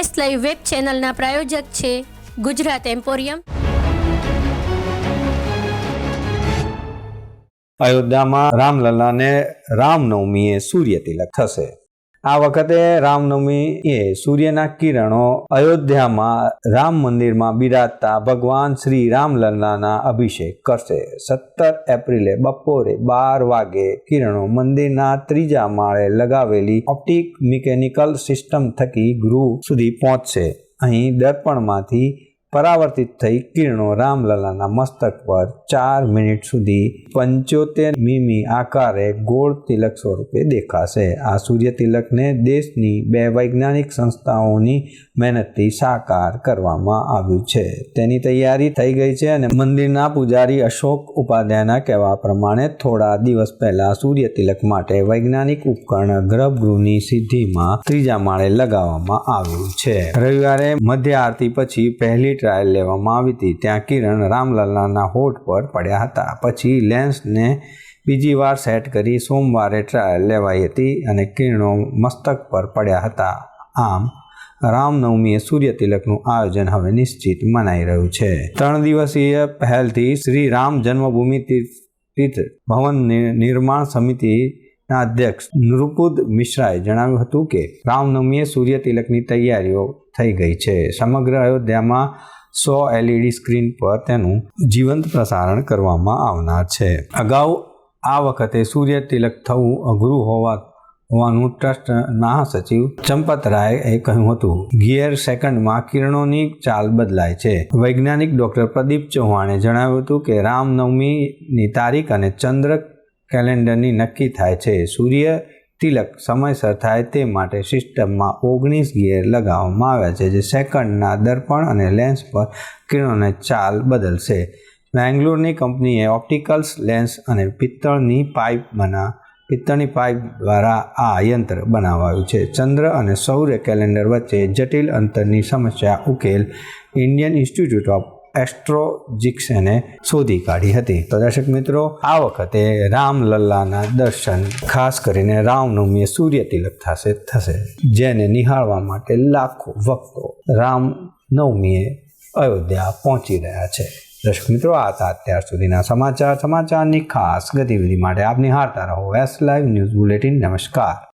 S live web ચેનલના પ્રાયોજક છે Gujarat emporium. અયોધ્યામાં રામલલ્લાને રામનવમીએ સૂર્ય તિલક થશે. આ વખતે રામનવમી એ સૂર્યના કિરણો અયોધ્યામાં રામ મંદિરમાં બિરાજતા ભગવાન શ્રી રામલલ્લાના અભિષેક કરશે. સત્તર એપ્રિલે બપોરે બાર વાગે કિરણો મંદિરના ત્રીજા માળે લગાવેલી ઓપ્ટિક મિકેનિકલ સિસ્ટમ થકી ગૃહ સુધી પહોંચશે. અહીં દર્પણમાંથી પરાવર્તિત થઈ કિરણો રામલલાના મસ્તક પર ચાર મિનિટ સુધી પંચોતેર મીમી આકારે ગોળ તિલક સ્વરૂપે દેખાશે. આ સૂર્ય તિલકને દેશની બે વૈજ્ઞાનિક સંસ્થાઓની મહેનતથી સાકાર કરવામાં આવ્યું છે. તેની તૈયારી થઈ ગઈ છે અને મંદિરના પૂજારી અશોક ઉપાધ્યાયના કહેવા પ્રમાણે થોડા દિવસ પહેલા સૂર્ય તિલક માટે વૈજ્ઞાનિક ઉપકરણ ગર્ભગૃહની સિદ્ધિમાં ત્રીજા માળે લગાવવામાં આવ્યું છે. રવિવારે મધ્ય આરતી પછી પહેલી ટ્રાયલ લેવામાં આવી હતી. ત્યાં કિરણ રામલાલાના હોઠ પર પડ્યા હતા. પછી લેન્સને બીજી વાર સેટ કરી સોમવારે ટ્રાયલ લેવાઈ હતી અને કિરણો મસ્તક પર પડ્યા હતા. આમ, રામનવમીએ સૂર્ય તિલકનું આયોજન હવે નિશ્ચિત મનાઈ રહ્યું છે. ત્રણ દિવસીય પહેલથી શ્રી રામ જન્મભૂમિ તીર્થ ભવન નિર્માણ સમિતિના અધ્યક્ષ નૃપુદ મિશ્રાએ જણાવ્યું હતું કે, રામનવમીએ સૂર્ય તિલકની તૈયારીઓ થઈ ગઈ છે. સમગ્ર અયોધ્યામાં સો એલઈડી સ્ક્રીન પર તેનું જીવંત પ્રસારણ કરવામાં આવનાર છે. અગાઉ આ વખતે સૂર્ય તિલક થવું અઘરું હોવા, હોવાનું ટ્રસ્ટના સચિવ ચંપત રાયે કહ્યું હતું. ગિયર સેકન્ડમાં કિરણોની ચાલ બદલાય છે. વૈજ્ઞાનિક ડોક્ટર પ્રદીપ ચૌહાણે જણાવ્યું હતું કે રામનવમીની તારીખ અને ચંદ્ર કેલેન્ડરની નક્કી થાય છે. સૂર્ય તિલક સમયસર થાય તે માટે સિસ્ટમમાં ઓગણીસ ગિયર લગાવવામાં આવ્યા છે, જે સેકન્ડના દર્પણ અને લેન્સ પર કિરણોને ચાલ બદલશે. બેંગ્લોરની કંપનીએ ઓપ્ટિકલ્સ, લેન્સ અને પિત્તળની પાઇપ બના, પિત્તળની પાઇપ દ્વારા આ યંત્ર બનાવાયું છે. ચંદ્ર અને સૌર્ય કેલેન્ડર વચ્ચે જટિલ અંતરની સમસ્યા ઉકેલ ઇન્ડિયન ઇન્સ્ટિટ્યૂટ ઓફ એસ્ટ્રોજિક્સને શોધી કાઢી હતી. તો દર્શક મિત્રો, આ વખતે રામલલ્લાના દર્શન ખાસ કરીને રામનવમીએ સૂર્ય તિલક થશે થશે, જેને નિહાળવા માટે લાખો ભક્તો રામ નવમીએ અયોધ્યા પહોંચી રહ્યા છે. દર્શક મિત્રો, આ હતા અત્યાર સુધીના સમાચાર. સમાચારની ખાસ ગતિવિધિ માટે આપ નિહાળતા રહો. એસ લાઈવ ન્યૂઝ બુલેટિન નમસ્કાર.